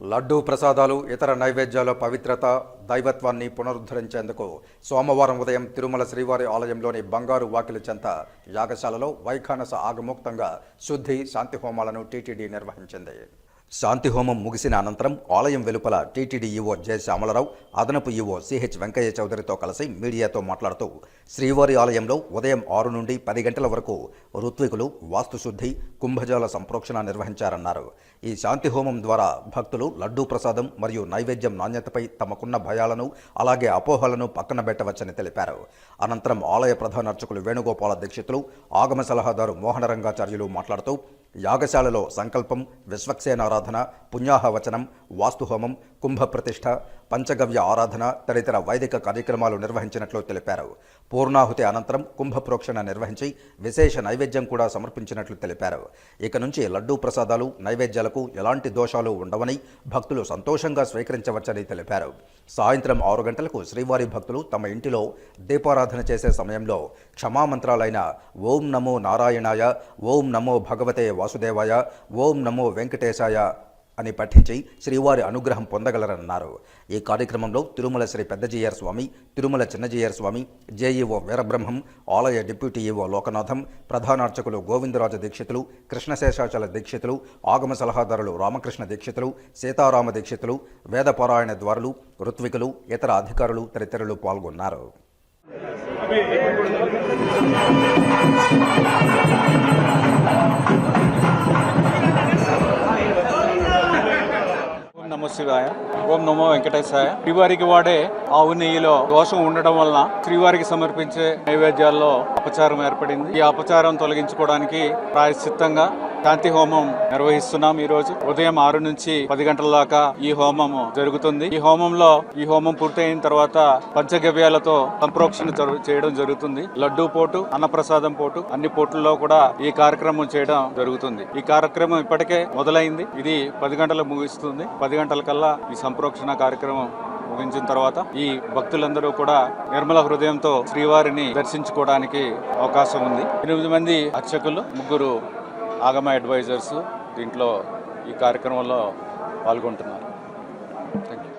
లడ్డూ ప్రసాదాలు ఇతర నైవేద్యాల పవిత్రత దైవత్వాన్ని పునరుద్ధరించేందుకు సోమవారం ఉదయం తిరుమల శ్రీవారి ఆలయంలోని బంగారు వాకిలి చెంత యాగశాలలో వైఖానస ఆగమోక్తంగా శుద్ధి శాంతి హోమాలను టీటీడీ నిర్వహించింది. శాంతి హోమం ముగిసిన అనంతరం ఆలయం వెలుపల టీటీడీ ఈవో జె శ్యామలరావు అదనపు ఈవో సిహెచ్ వెంకయ్య చౌదరితో కలిసి మీడియాతో మాట్లాడుతూ శ్రీవారి ఆలయంలో ఉదయం ఆరు నుండి పది గంటల వరకు ఋత్వికులు వాస్తుశుద్ధి కుంభజాల సంప్రోక్షణ నిర్వహించారన్నారు. ఈ శాంతి హోమం ద్వారా భక్తులు లడ్డూ ప్రసాదం మరియు నైవేద్యం నాణ్యతపై తమకున్న భయాలను అలాగే అపోహలను పక్కన పెట్టవచ్చని తెలిపారు. అనంతరం ఆలయ ప్రధాన అర్చకులు వేణుగోపాల దీక్షితులు ఆగమ సలహాదారు మోహనరంగాచార్యులు మాట్లాడుతూ యాగశాలలో సంకల్పం విశ్వక్సేనారాధన పుణ్యాహవచనం వాస్తుహోమం కుంభ ప్రతిష్ఠ పంచగవ్య ఆరాధన తదితర వైదిక కార్యక్రమాలు నిర్వహించినట్లు తెలిపారు. పూర్ణాహుతి అనంతరం కుంభ ప్రోక్షణ నిర్వహించి విశేష నైవేద్యం కూడా సమర్పించినట్లు తెలిపారు. ఇక నుంచి లడ్డూ ప్రసాదాలు నైవేద్యాలకు ఎలాంటి దోషాలు ఉండవని భక్తులు సంతోషంగా స్వీకరించవచ్చని తెలిపారు. సాయంత్రం ఆరు గంటలకు శ్రీవారి భక్తులు తమ ఇంటిలో దీపారాధన చేసే సమయంలో క్షమామంత్రాలైన ఓం నమో నారాయణాయ ఓం నమో భగవతే వాసుదేవాయ ఓం నమో వెంకటేశాయ అని పఠించి శ్రీవారి అనుగ్రహం పొందగలరన్నారు. ఈ కార్యక్రమంలో తిరుమల శ్రీ పెద్దజీయర్ స్వామి తిరుమల చిన్నజీయర్ స్వామి జేఈఓ వీరబ్రహ్మం ఆలయ డిప్యూటీ ఈఓ లోకనాథం ప్రధానార్చకులు గోవిందరాజ దీక్షితులు కృష్ణశేషాచల దీక్షితులు ఆగమ సలహాదారులు రామకృష్ణ దీక్షితులు సీతారామ దీక్షితులు వేదపారాయణ ద్వారులు ఋత్వికులు ఇతర అధికారులు తదితరులు పాల్గొన్నారు. ఓం నమో శివాయ. ఓం నమో వెంకటేశాయ. శ్రీవారికి వాడే ఆవు నెయ్యిలో దోషం ఉండడం వలన శ్రీవారికి సమర్పించే నైవేద్యాల్లో అపచారం ఏర్పడింది. ఈ అపచారం తొలగించుకోవడానికి ప్రాయశ్చిత్తంగా కాంతి హోమం నిర్వహిస్తున్నాం ఈ రోజు ఉదయం ఆరు నుంచి పది గంటల దాకా ఈ హోమం జరుగుతుంది. ఈ హోమంలో ఈ హోమం పూర్తయిన తర్వాత పంచగవ్యాలతో సంప్రోక్షణ చేయడం జరుగుతుంది. లడ్డూ పోటు అన్నప్రసాదం పోటు అన్ని పోట్లలో కూడా ఈ కార్యక్రమం చేయడం జరుగుతుంది. ఈ కార్యక్రమం ఇప్పటికే మొదలైంది. ఇది పది గంటలకు ముగిస్తుంది. పది గంటల కల్లా ఈ సంప్రోక్షణ కార్యక్రమం ముగించిన తర్వాత ఈ భక్తులందరూ కూడా నిర్మల హృదయంతో శ్రీవారిని దర్శించుకోవడానికి అవకాశం ఉంది. ఎనిమిది మంది అర్చకులు ముగ్గురు ఆగమ అడ్వైజర్స్ దీంట్లో ఈ కార్యక్రమంలో పాల్గొంటున్నారు. Thank you